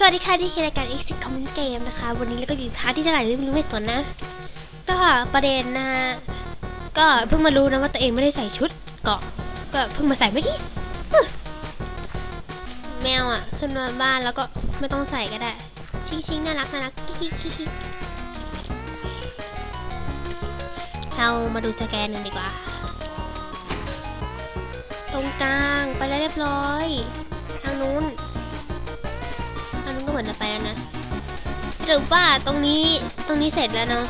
สวัสดีค่ะที่รายการ Exit Common Game นะคะ วันนี้เราก็อยู่ท้าที่เท่าไหร่ไม่รู้ไม่สนนะ ก็ประเด็นนะ ก็เพิ่งมารู้นะว่าตัวเองไม่ได้ใส่ชุดเกาะก็เพิ่งมาใส่เมื่อกี้แมวอะขึ้นมาบ้านแล้วก็ไม่ต้องใส่ก็ได้ ชิงชิงๆน่ารักน่ารักกิ๊กกิ๊กกิ๊กเรามาดูสแกนกันดีกว่า ตรงกลางไปแล้วเรียบร้อย ทางนู้น ทางนู้นก็เหมือนจะไปแล้วนะหรือว่าตรงนี้ตรงนี้เสร็จแล้วเนาะ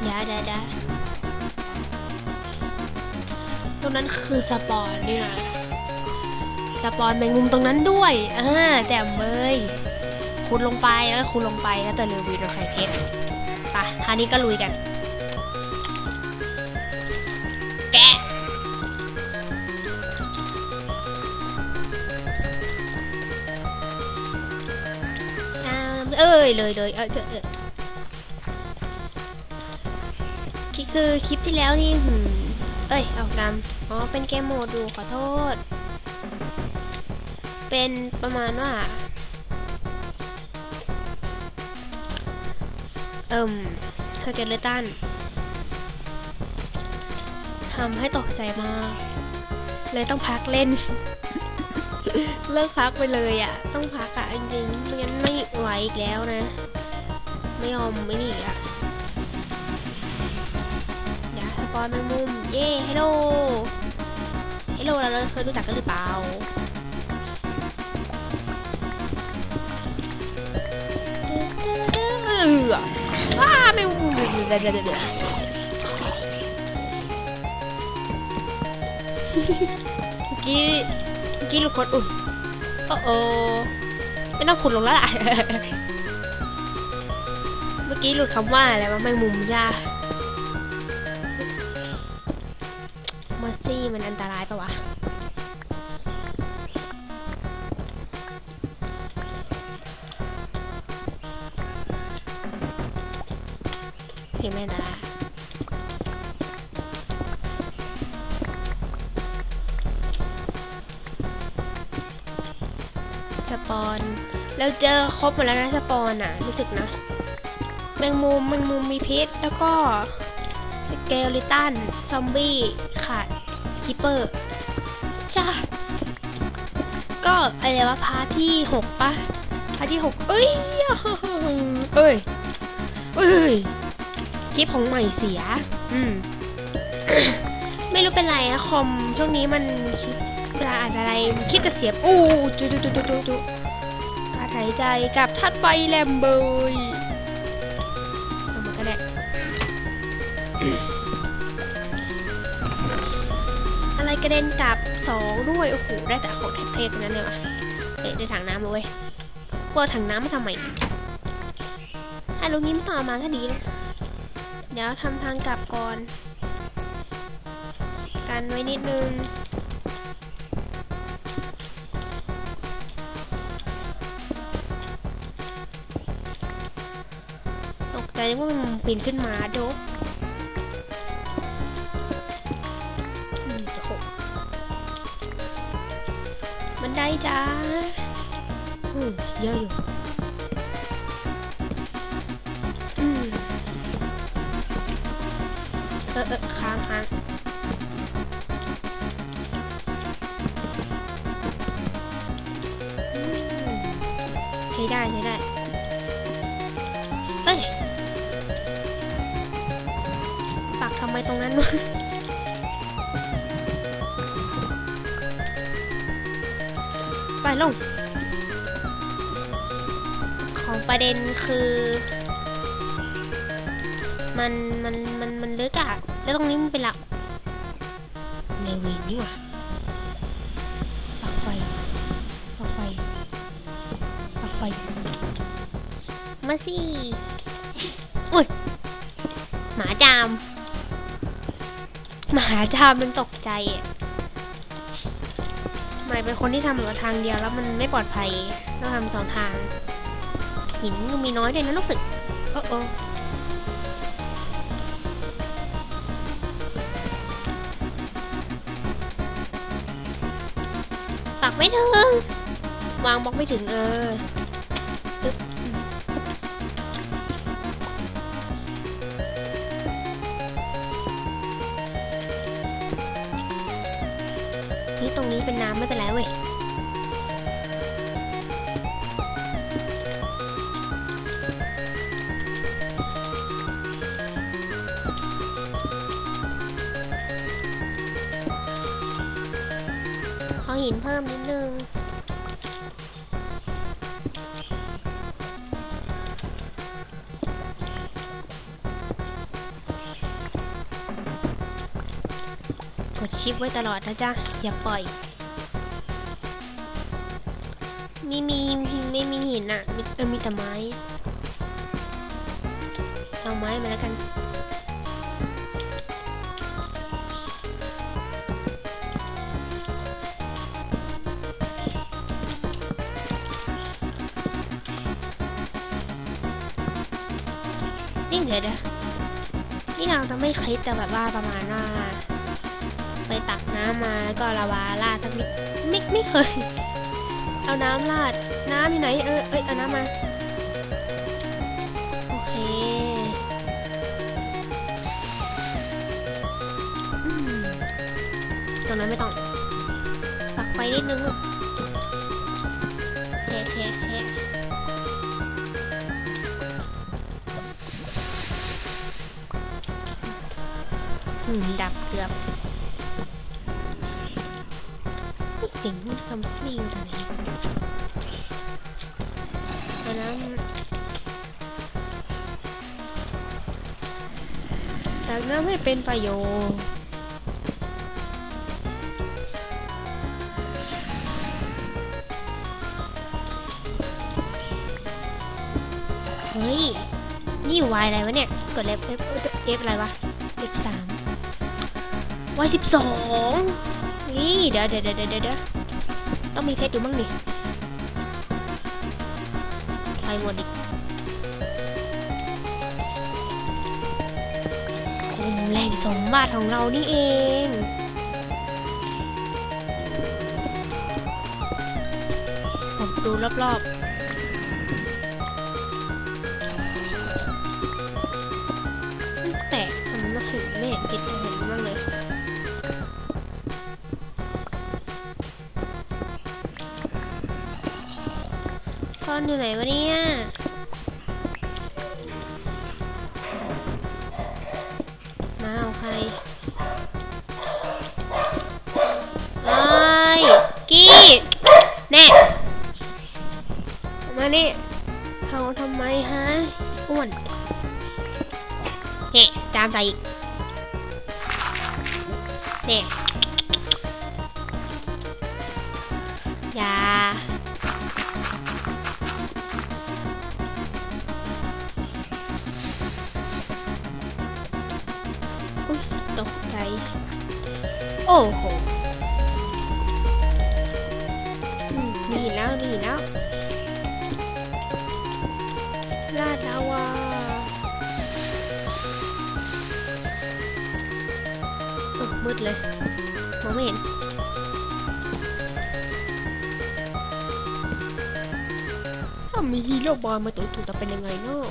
เดี๋ยวเดี๋ยวเดี๋ยวตรงนั้นคือสปอนเนี่ยสปอนแมงมุมตรงนั้นด้วยอ่าแจ่เลยคุณลงไปแล้วคุณลงไปแล้วแต่เรือวีโดไคเกตไปคราวนี้ก็ลุยกัน เอ้ยเลยเลยเออเออเคือคลิปที่แล้วนี่หืมเอ้ยเอานำอ๋อ เป็นเกมโหมดดูขอโทษ เป็นประมาณว่า เอิ่มสเกเลตันทำให้ตกใจมาก เลยต้องพักเล่น เลิกพักไปเลยอะ่ะ ต้องพักอะ่ะจริงไม่งั้นไม่ไหวอีกแล้วนะ ไม่ยอมไม่หนีอีกอะอย่าสปอนมงมุมเย่ฮัลโหลฮัลโหลเราเคยรู้จักกันหรือเปล่าเออว้าแมงมุมเดี๋ยวเดี๋ยวเดี๋ยวเมื่อกี้ มื่อกี้ลูกคนอุ่น โอ้โอไม่ต้องขุดลงแล้วล่ะ เมื่อกี้หลุดคำว่าอะไรว่าแมงมุมยามาซี่มันอันตรายปะวะเห็นไหมนต สปอนเราเจอครบหมดแล้วนะสปอนอะรู้สึกนะแมงมุมแมงมุมมีพิษ แล้วก็สเกลิตัน ซอมบี้ขาดคิปเปอร์จ้าก็อะไรวะพาร์ที่หกปะพาร์ทที่หกเอ้ยเอ้ยเอ้ยคลิปของใหม่เสีย อืม ไม่รู้เป็นไรอะคอมช่วงนี้มันคลิป อะไรคลิปจะเสียบอู้จุจุจุจุจุจุการหายใจกับทัดไฟแลมเบยเอามาก็ได้อะไรกระเด็นกลับสองด้วย โอ้โห ได้แต่ของเทพๆทั้นั้นเลยวะเอ๊ะได้ถังน้ำมาเว้ยกลัวถังน้ำมาทำไมถ้าลูกยิ้มต่อมาก็ดีนะ เดี๋ยวทำทางกลับก่อน กันไว้นิดนึง ตกใจว่ามันปีนขึ้นมาโดะอืมจะหกมันได้จ้าอืมเยอะอยู่อืมเออเออค้างค้าง ตรงนั้นวะไปลง ของประเด็นคือ มันมันมันมันลึกอะแล้วตรงนี้มันเป็นหลักในวีนนี่หว่าปักไฟปักไฟปักไฟมาสิ อุ้ย หมาจาม หมาจามมันตกใจอะหมายเป็นคนที่ทำเหลือทางเดียวแล้วมันไม่ปลอดภัยต้องทำสองทาง หินมีน้อยด้วยนะรู้สึกโอ้โอปักไม่ถึง วางบล็อกไม่ถึงเออ ไม่เป็นไรเว้ยขอหินเพิ่มนิดนึงกดชิปไว้ตลอดนะจ๊ะ อย่าปล่อย มีมีไม่มีหินอะมีเออมีแต่ไม้เอาไม้มาแล้วกันนี่เดี๋ยวเดี๋ยวนี่เราจะไม่คลิปแต่แบบว่าประมาณว่าไปตักน้ำมาแล้วก็ลาวาราสักนิดไม่ไม่เคย เอาน้ำราด น้ำอยู่ไหน เออ เอ้ย เอาน้ำมา โอเคตรงนั้นไม่ต้อง ปักไฟนิดนึงเทเทเทดับเกือบ สียงมันทำซิ่งตรงไหนอันนั้นจากนั้นไม่เป็นประโยชน์เฮ้ย นี่วายอะไรวะเนี่ย กดเล็บเอฟเอฟอะไรวะเอฟสามวายสิบสองนี่ เดี๋ยวเดี๋ยวเดี๋ยวเดี๋ยวเดี๋ยว ต้องมีเพชรอยู่บ้างดิไปหมดอีกโอ้แรงสมบัติของเรานี่เองผมดูรอบๆแตกทำไมไม่เห็นไม่เห็นติดเลย อนอยู่ไหนวะเนี่ยมาเอาใครไอ้กี้แน่มานี่เขาทำไมฮะอ้วนเนี่ยตามใส่อีกเนี่ยอย่า โอ้โหดีแล้วดีแล้วลาดลาวาเออมืดเลยมองไม่เห็นถ้ามีฮีโร่บอลมาตัวถูกจะเป็นยังไงเนาะ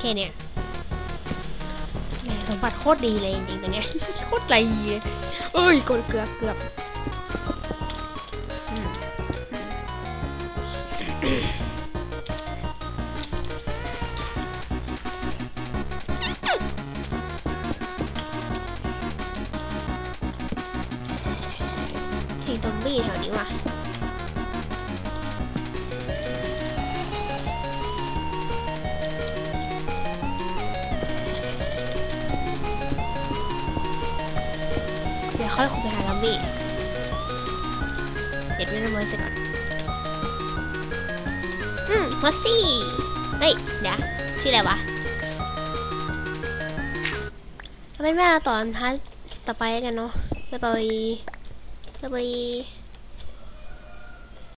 แค่เนี้ยสมบัติโคตรดีเลยจริงๆตัวเนี้ยโคตรไรเลยเอ้ยกดเกือบเกือบที่ซอมบี้แถวนี้ว่ะ ค่อยคุยไปหาลัมบี้เด็ดไม่ได้มาเสร็จก่อนอืมมอสซี่เฮ้ยเดี๋ยวชื่ออะไรวะเอาเป็นว่าตอนท้าต่อไปกันเนาะจะไปจะไป